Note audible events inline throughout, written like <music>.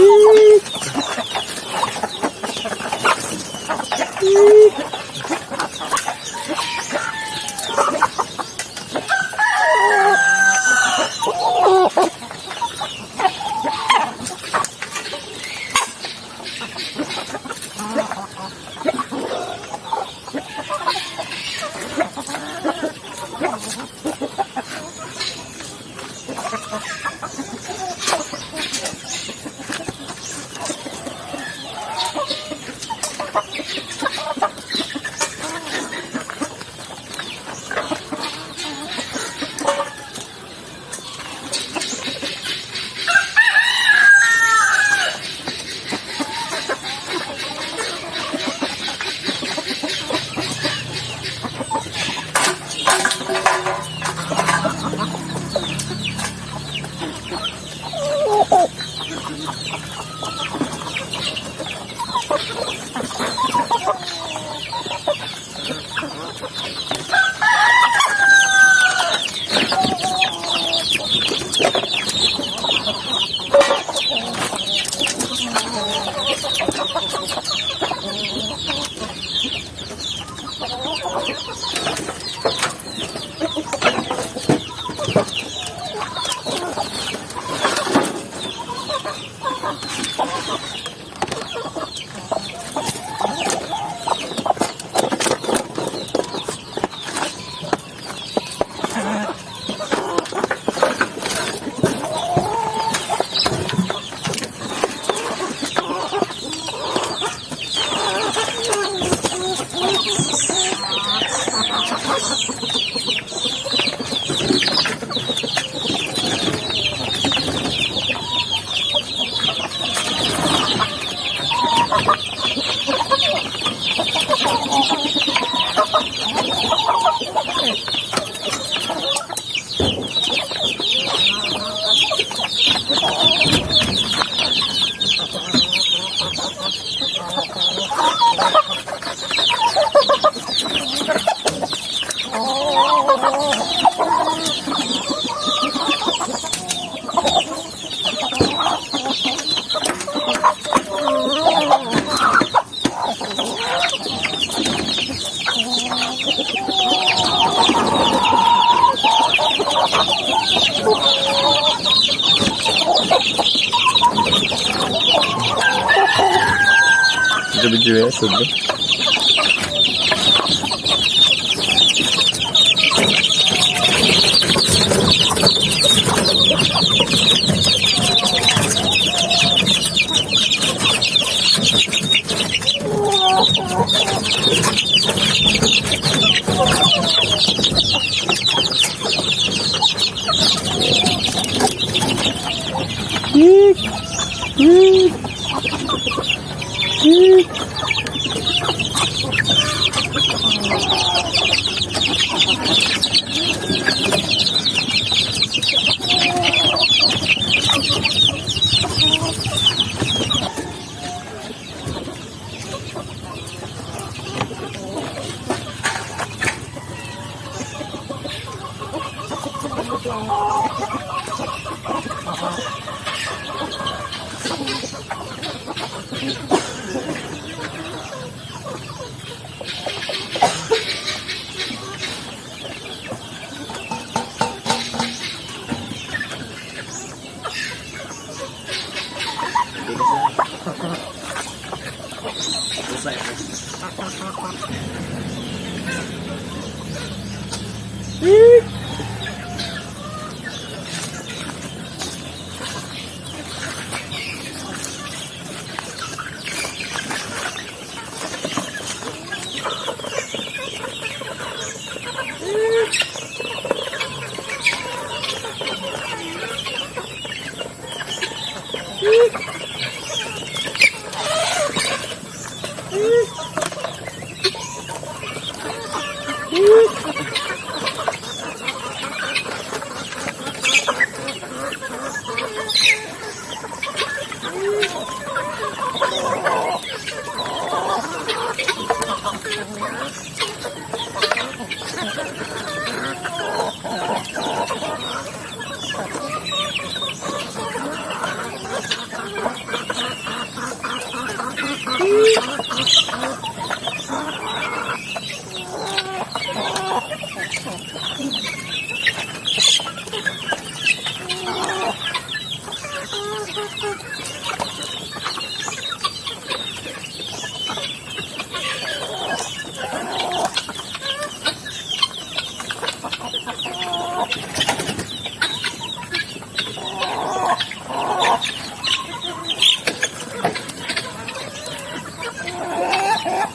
Uhum. টিপে টিপে শুধু Пик!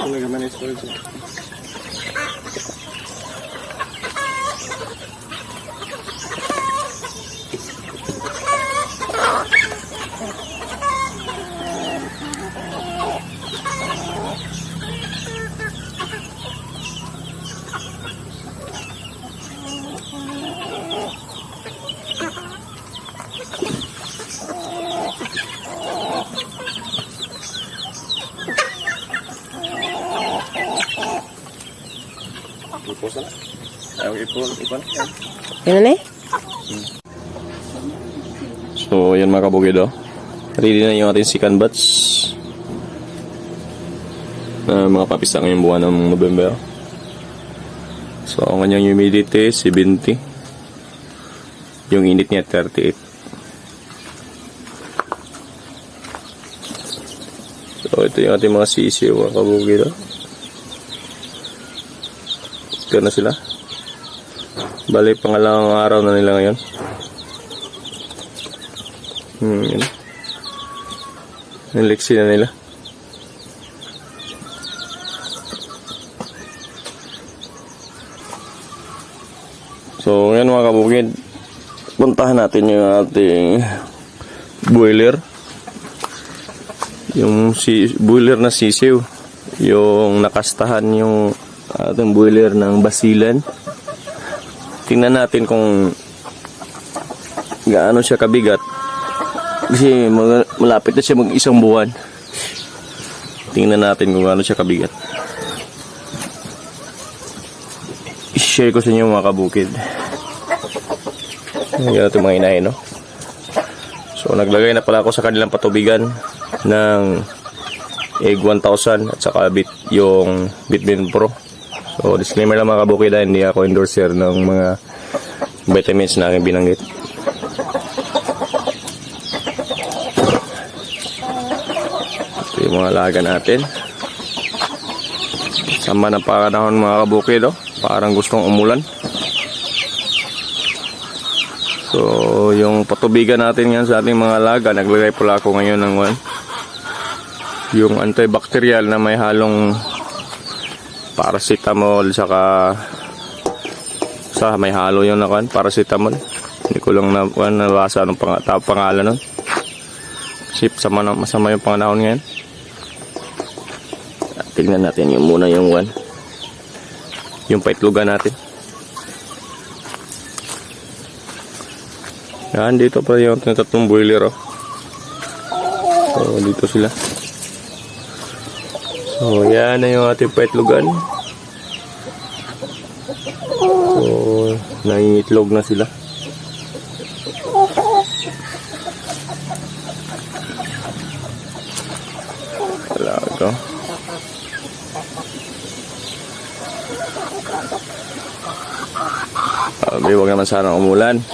Ano naman Yan na. So, yan mga kabugido. Ready na yung ating second batch. Na mga papis na ngayong buwan ng November. So, ang kanyang humidity, 70. Yung init niya, 38. So, ito yung ating mga sisiw, mga Ito na sila. Bali, pangalawang araw na nila ngayon. Hmm, yun. Yung liksi na nila. So, ngayon mga kabukid, puntahan natin yung ating boiler. Yung si boiler na sisiw. Yung nakastahan yung ating boiler ng basilan. Tingnan natin kung gaano siya kabigat. Kasi malapit na siya mag isang buwan. Tingnan natin kung gaano siya kabigat. I-share ko sa inyo mga kabukid. Ayan ito mga inahin, no? So, naglagay na pala ako sa kanilang patubigan ng egg 1000 at saka bit yung Bitmin Pro. So, disclaimer lang mga kabukid ha, hindi ako endorser ng mga vitamins na aking binanggit. Ito yung mga alaga natin. Sama ng panahon mga kabukid, oh. Parang gustong umulan. So, yung patubigan natin yan sa ating mga alaga, naglagay pala ako ngayon ng one. Yung antibacterial na may halong paracetamol saka sa may halo yung nakan paracetamol. Hindi ko lang na, nabasa ng pang, ta- pangalan nun. Kasi sama na, masama yung panganahon ngayon. At Tingnan natin yung muna yung one. Yung paitlugan natin. Yan, dito pa yung tatlong boiler, oh. So, dito sila. So, yan na yung ating paitlugan. So, nangingitlog na sila. Talaga. Sabi, huwag naman sana umulan.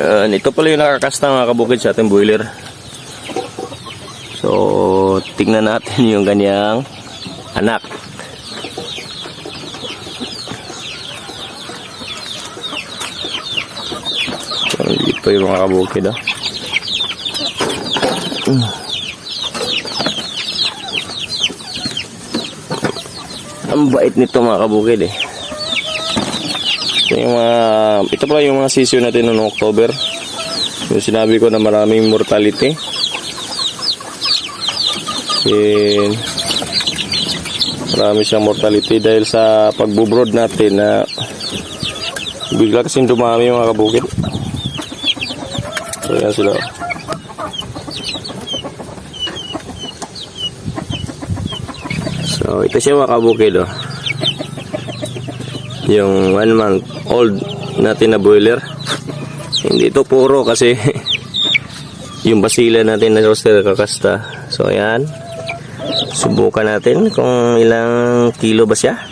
Ayan, ito pala yung nakakasta mga kabukid sa ating boiler. So, tingnan natin <laughs> yung kanyang anak. So, dito yung mga kabukid. Mm. Ang bait nito mga kabukid eh. Ito yung mga, ito pala yung mga sisiyo natin noong October. Yung sinabi ko na maraming mortality. And, marami siyang mortality dahil sa pagbubrod natin na bigla kasing dumami yung mga kabukid. So, yan sila. So, ito siya mga kabukid, oh. Yung one month old natin na boiler. Hindi ito puro kasi <laughs> yung basila natin na roaster kakasta. So, ayan. Subukan natin kung ilang kilo ba siya.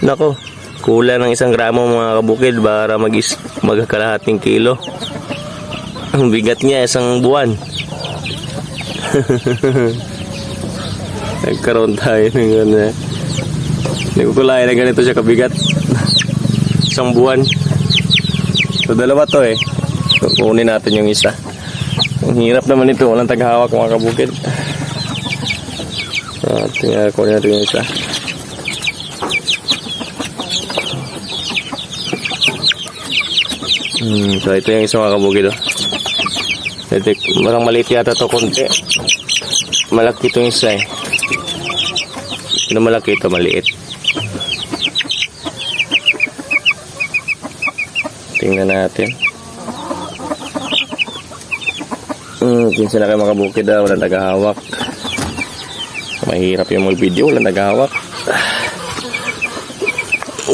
Nako, kulang ng isang gramo mga kabukid para mag magkakalahating kilo. Ang bigat niya isang buwan. <laughs> Nagkaroon tayo ng ano. Hindi ko kulayan na ganito siya kabigat. Isang buwan. So, dalawa to eh. So, kunin natin yung isa. Ang hirap naman ito. Walang taghawak mga kabukid. So, tingnan, kunin natin yung isa. Hmm, so, ito yung isa mga kabukid. Oh. Ito, marang maliit yata to konti. Malaki itong isa eh. Ito malaki ito maliit. Tingnan natin. Hmm, kinsa na kayo mga bukid ah, walang tagahawak. Mahirap yung mag-video, walang tagahawak.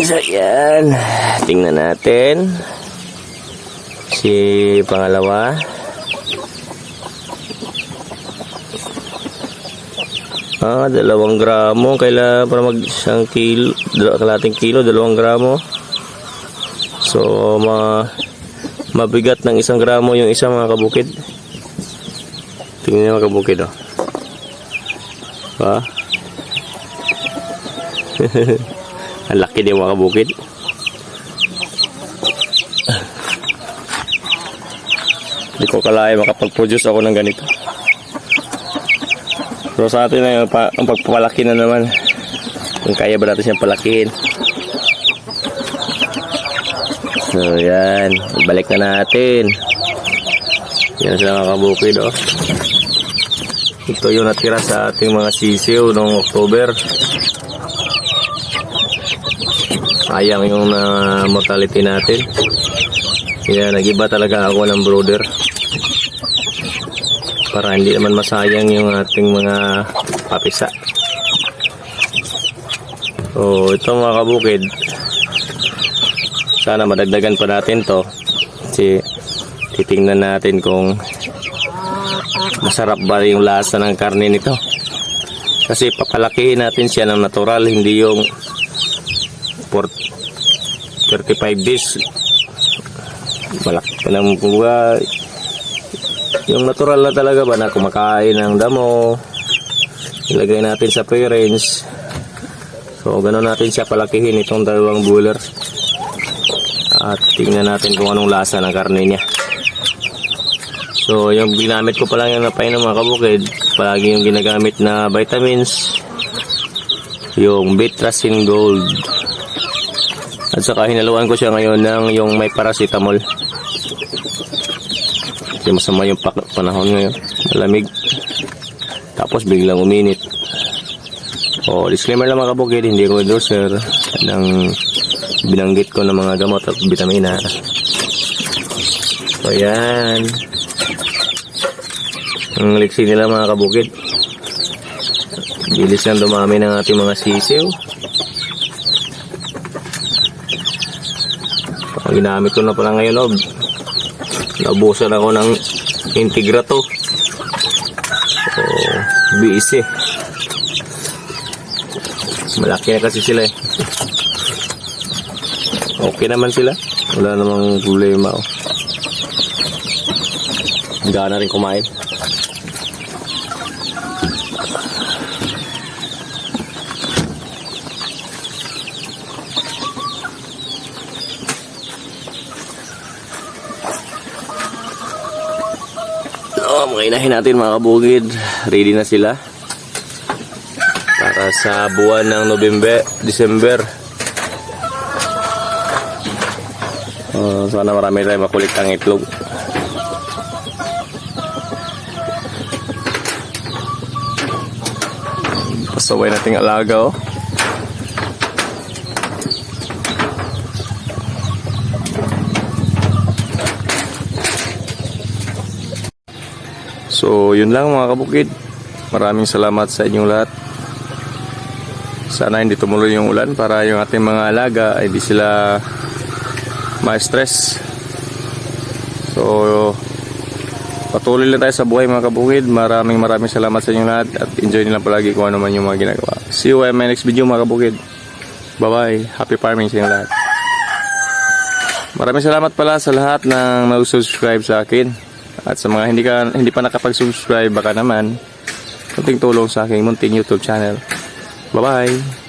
So, yan. Tingnan natin. Si pangalawa. Ah, dalawang gramo. Kailangan para mag isang kilo, dalaw, kalating kilo, dalawang gramo. So, ma mabigat ng isang gramo yung isa mga kabukid. Tingnan niyo mga kabukid, oh. Ha? <laughs> Ang laki din mga kabukid. Hindi ko kalaya makapag-produce ako ng ganito. So sa atin na yung pa, ang pagpapalaki na naman. Kung kaya ba natin siyang palakihin. So yan, balik na natin. Yan sila mga kabukid oh. Ito yung natira sa ating mga sisiw noong October. Sayang yung na mortality natin. Kaya nag-iba talaga ako ng brother para hindi naman masayang yung ating mga papisa. So, ito mga kabukid. Sana madagdagan pa natin to. Kasi titingnan natin kung masarap ba yung lasa ng karne nito. Kasi papalakihin natin siya ng natural, hindi yung for 35 days. Malaki pa ng yung natural na talaga ba na kumakain ng damo ilagay natin sa parents so ganoon natin siya palakihin itong dalawang buller at tingnan natin kung anong lasa ng karne niya so yung ginamit ko pa lang yung napay ng mga kabukid palagi yung ginagamit na vitamins yung Bitrasin Gold at saka hinaluan ko siya ngayon ng yung may paracetamol kasi masama yung panahon ngayon. Malamig. Tapos biglang uminit. O, disclaimer lang mga kabukid, hindi ko endorser ng binanggit ko ng mga gamot at vitamina. So, yan. Ang liksi nila mga kabukid. Bilis lang dumami ng ating mga sisiw. Ang ginamit ko na pala ngayon, oh, Naubusan ako ng integrato. So, BC. Malaki na kasi sila eh. Okay naman sila. Wala namang problema. Oh. Gana rin kumain. Oh, mga inahin natin mga kabugid. Ready na sila. Para sa buwan ng November, December. Oh, sana marami tayong makulit ang itlog. Pasaway nating alaga oh. So, yun lang mga kabukid. Maraming salamat sa inyong lahat. Sana hindi tumuloy yung ulan para yung ating mga alaga ay di sila ma-stress. So, patuloy lang tayo sa buhay mga kabukid. Maraming maraming salamat sa inyong lahat at enjoy nila palagi kung ano man yung mga ginagawa. See you in my next video mga kabukid. Bye-bye. Happy farming sa inyong lahat. Maraming salamat pala sa lahat ng nag-subscribe sa akin. At sa mga hindi ka hindi pa nakapag-subscribe baka naman kunting tulong sa aking munting YouTube channel. Bye-bye.